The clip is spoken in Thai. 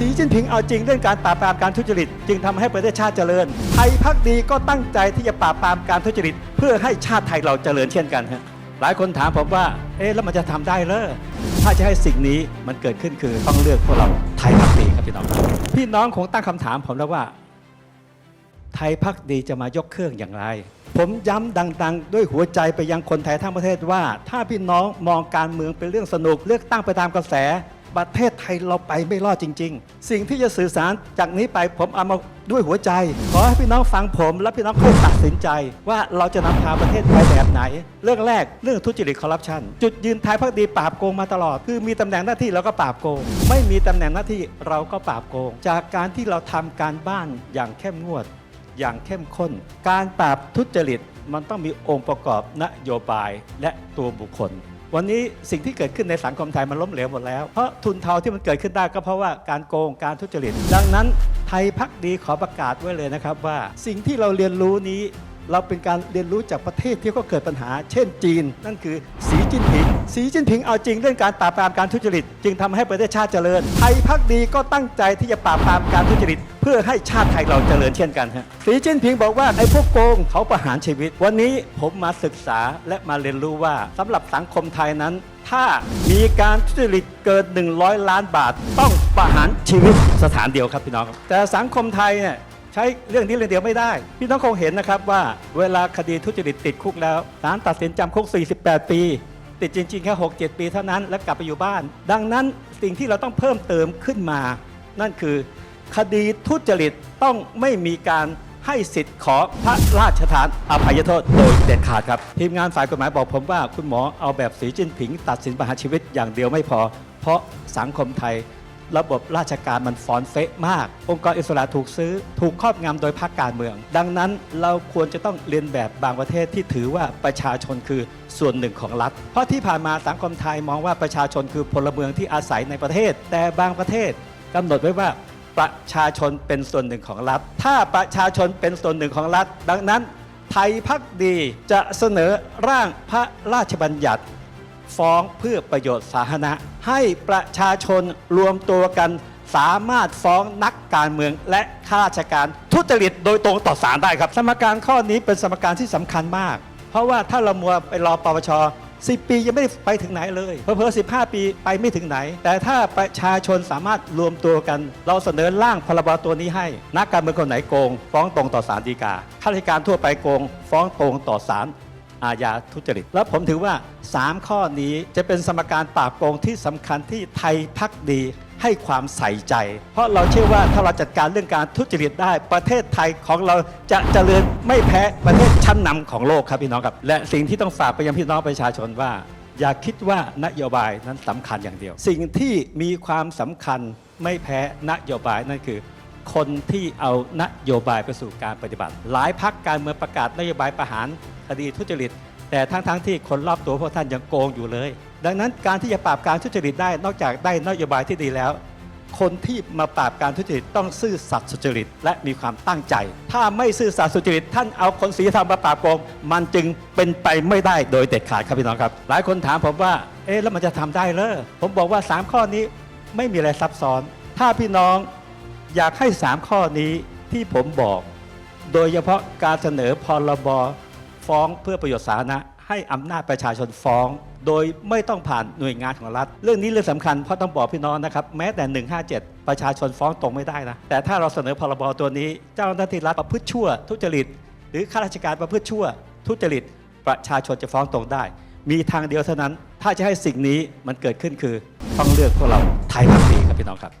สีจิ้นผิงเอาจริงเรื่องการปราบปรามการทุจริต จึงทำให้ประเทศชาติเจริญไทยพักดีก็ตั้งใจที่จะปราบปรามการทุจริต เพื่อให้ชาติไทยเราเจริญเช่นกันฮะหลายคนถามผมว่า เอ๊ะแล้วมันจะทำได้เหรอถ้าจะให้สิ่งนี้มันเกิดขึ้นคือต้องเลือกพวกเราไทยพักดีครับพี่น้อง พี่น้องคงตั้งคำถามผมแล้วว่า ไทยพักดีจะมายกเครื่องอย่างไร ผมย้ำดัง ๆ ด้วยหัวใจไปยังคนไทยทั้งประเทศว่า ถ้าพี่น้องมองการเมืองเป็นเรื่องสนุกเลือกตั้งไปตามกระแส ประเทศไทยเราไปไม่รอดจริง ๆ สิ่งที่จะสื่อสารจากนี้ไปผมเอามาด้วยหัวใจ ขอให้พี่น้องฟังผม และพี่น้องค่อยตัดสินใจ ว่าเราจะนำพาประเทศไปแบบไหน เรื่องแรกเรื่องทุจริตคอร์รัปชันจุดยืนไทยพักดีปราบโกงมาตลอด คือมีตำแหน่งหน้าที่เราก็ปราบโกง ไม่มีตำแหน่งหน้าที่เราก็ปราบโกง จากการที่เราทำการบ้านอย่างเข้มงวด อย่างเข้มข้น การปราบทุจริตมันต้องมีองค์ประกอบนโยบายและตัวบุคคล วันนี้สิ่งที่เกิดขึ้นในสังคมไทยมันล้มเหลวหมดแล้ว เพราะทุนเทาที่มันเกิดขึ้นได้ก็เพราะว่าการโกงการทุจริต ดังนั้นไทยพักดีขอประกาศไว้เลยนะครับว่า สิ่งที่เราเรียนรู้นี้ เราเป็นการเรียนรู้จากประเทศที่เขาเกิดปัญหา เช่นจีน นั่นคือสีจิ้นผิง สีจิ้นผิงเอาจริงเรื่องการปราบปรามการทุจริต จึงทำให้ประเทศชาติเจริญไทยพักดีก็ตั้งใจที่จะปราบปรามการทุจริต เพื่อให้ชาติไทยเราเจริญเช่นกันฮะสีจิ้นผิงบอกว่าไอ้พวกโกงเขาประหารชีวิต วันนี้ผมมาศึกษาและมาเรียนรู้ว่าสำหรับสังคมไทยนั้นถ้ามีการทุจริตเกิน 100 ล้านบาท ต้องประหารชีวิตสถานเดียวครับพี่น้องครับแต่สังคมไทยเนี่ย ใช้เรื่องนี้เรื่องเดียวไม่ได้ พี่น้องคงเห็นนะครับว่าเวลาคดีทุจริตติดคุกแล้วศาลตัดสินจำคุก 48 ปี ติดจริงๆ แค่ 6-7 ปีเท่านั้นแล้วกลับไปอยู่บ้าน ดังนั้นสิ่งที่เราต้องเพิ่มเติมขึ้นมา นั่นคือ คดีทุจริตต้องไม่มีการให้สิทธิ์ขอพระราชทานอภัยโทษโดยเด็ดขาดครับ ทีมงานฝ่ายกฎหมายบอกผมว่า คุณหมอเอาแบบสีจิ้นผิง ตัดสินประหารชีวิตอย่างเดียวไม่พอ เพราะสังคมไทย ระบบราชการมันฟอนเฟะมาก องค์กรอิสระถูกซื้อ ถูกครอบงำโดยพรรคการเมือง ดังนั้นเราควรจะต้องเรียนแบบบางประเทศที่ถือว่าประชาชนคือส่วนหนึ่งของรัฐ เพราะที่ผ่านมาสังคมไทยมองว่าประชาชนคือพลเมืองที่อาศัยในประเทศ แต่บางประเทศกำหนดไว้ว่าประชาชนเป็นส่วนหนึ่งของรัฐ ถ้าประชาชนเป็นส่วนหนึ่งของรัฐ ดังนั้น ไทยพักดีจะเสนอร่างพระราชบัญญัติ ฟ้องเพื่อประโยชน์สาธารณะ ให้ประชาชนรวมตัวกันสามารถฟ้องนักการเมืองและข้าราชการทุจริตโดยตรงต่อศาลได้ครับ สมการข้อนี้เป็นสมการที่สำคัญมาก เพราะว่าถ้าเรามัวไปรอปปช10 ปียังไม่ได้ไปถึงไหนเลยเพอๆ15 ปีไปไม่ถึงไหน แต่ถ้าประชาชนสามารถรวมตัวกัน เราเสนอร่างพรบตัวนี้ให้ นักการเมืองคนไหนโกง ฟ้องตรงต่อศาลฎีกาข้าราชการทั่วไปโกง ฟ้องตรงต่อศาล อาญาทุจริต แล้วผมถือว่า 3 ข้อนี้จะเป็นสมการปราบโกงที่สำคัญที่ไทยพักดีให้ความใส่ใจ เพราะเราเชื่อว่าถ้าเราจัดการเรื่องการทุจริตได้ ประเทศไทยของเราจะเจริญไม่แพ้ประเทศชั้นนำของโลกครับพี่น้องครับ และสิ่งที่ต้องฝากไปยังพี่น้องประชาชนว่า อย่าคิดว่านโยบายนั้นสำคัญอย่างเดียว สิ่งที่มีความสำคัญไม่แพ้นโยบายนั่นคือคนที่เอานโยบายไปสู่การปฏิบัติ หลายพักการเมืองประกาศนโยบายประหาร คดีทุจริต แต่ทั้งๆทที่คนรอบตัวพวกท่านยังโกงอยู่เลย ดังนั้นการที่จะปราบการทุจริตได้นอกจากได้นโยบายที่ดีแล้ว คนที่มาปราบการทุจริตต้องซื่อสัตย์สุจริต และมีความตั้งใจ ถ้าไม่ซื่อสัตย์สุจริต ท่านเอาคนศีลธรรมมาปราบโกง มันจึงเป็นไปไม่ได้โดยเด็ดขาดครับพี่น้องครับ หลายคนถามผมว่า เอ๊ะแล้วมันจะทำได้เหรอผมบอกว่า 3 ข้อนี้ไม่มีอะไรซับซ้อน ถ้าพี่น้องอยากให้ 3 ข้อนี้ที่ผมบอก โดยเฉพาะการเสนอพรบ ฟ้องเพื่อประโยชน์สาธารณะให้อำนาจประชาชนฟ้อง โดยไม่ต้องผ่านหน่วยงานของรัฐ เรื่องนี้เรื่องสำคัญเพราะต้องบอกพี่น้องนะครับแม้แต่ 157 ประชาชนฟ้องตรงไม่ได้นะแต่ถ้าเราเสนอพรบตัวนี้ เจ้าหน้าที่รัฐประพฤติชั่ว ทุจริต หรือข้าราชการประพฤติชั่ว ทุจริต ประชาชนจะฟ้องตรงได้ มีทางเดียวเท่านั้น ถ้าจะให้สิ่งนี้มันเกิดขึ้นคือต้องเลือกพวกเราไทยพักดีครับพี่น้องครับ